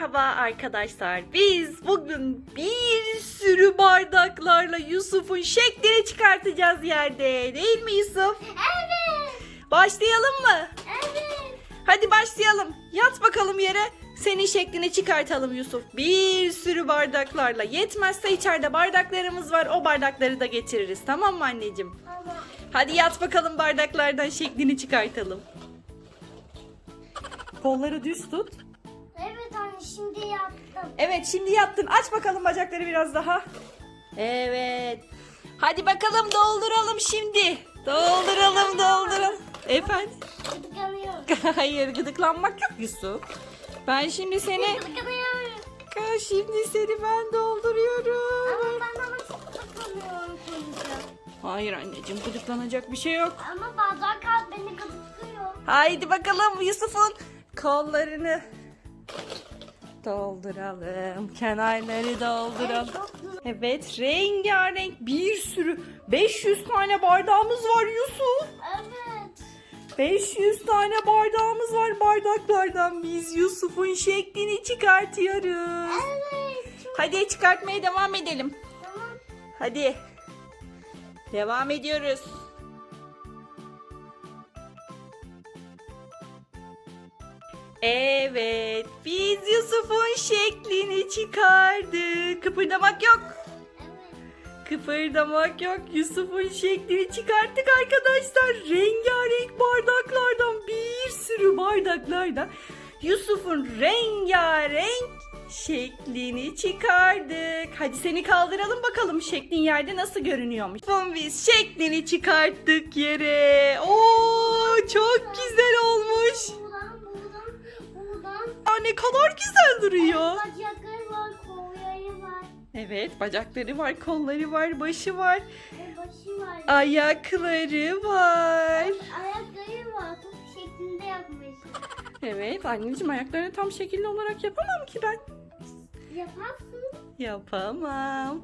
Merhaba arkadaşlar. Biz bugün bir sürü bardaklarla Yusuf'un şeklini çıkartacağız yerde. Değil mi Yusuf? Evet. Başlayalım mı? Evet. Hadi başlayalım. Yat bakalım yere. Senin şeklini çıkartalım Yusuf. Bir sürü bardaklarla. Yetmezse içeride bardaklarımız var. O bardakları da getiririz. Tamam mı anneciğim? Tamam. Hadi yat bakalım bardaklardan şeklini çıkartalım. Kolları düz tut. Evet şimdi yattın. Aç bakalım bacakları biraz daha. Evet. Hadi bakalım dolduralım şimdi. Dolduralım dolduralım. Efendim? Gıdıklanıyorum. Hayır gıdıklanmak yok Yusuf. Ben şimdi seni... Gıdıklanıyorum. Şimdi seni ben dolduruyorum. Ama ben ama çok gıdıklanıyorum. Hayır anneciğim gıdıklanacak bir şey yok. Ama bazen kalp beni gıdıklıyor. Haydi bakalım Yusuf'un kollarını dolduralım. Kenarları dolduralım. Evet, rengarenk bir sürü 500 tane bardağımız var Yusuf. Evet. 500 tane bardağımız var bardaklardan biz Yusuf'un şeklini çıkartıyoruz. Evet. Hadi çıkartmaya devam edelim. tamam. Hadi. Devam ediyoruz. Evet, biz Yusuf'un şeklini çıkardık. Kıpırdamak yok. Kıpırdamak yok. Yusuf'un şeklini çıkarttık arkadaşlar. Rengarenk bardaklardan bir sürü bardaklardan Yusuf'un rengarenk şeklini çıkardık. Hadi seni kaldıralım bakalım şeklin yerde nasıl görünüyormuş. Yusuf'un biz şeklini çıkarttık yere. Oo çok güzel olmuş. Ne kadar güzel duruyor. Bacakları var, kolları var. Evet bacakları var, kolları var, başı var. Başı var. Ayakları var. Ayakları var. Top şeklinde yapmış. Evet anneciğim ayaklarını tam şekilli olarak yapamam ki ben. Yaparsın. Yapamam.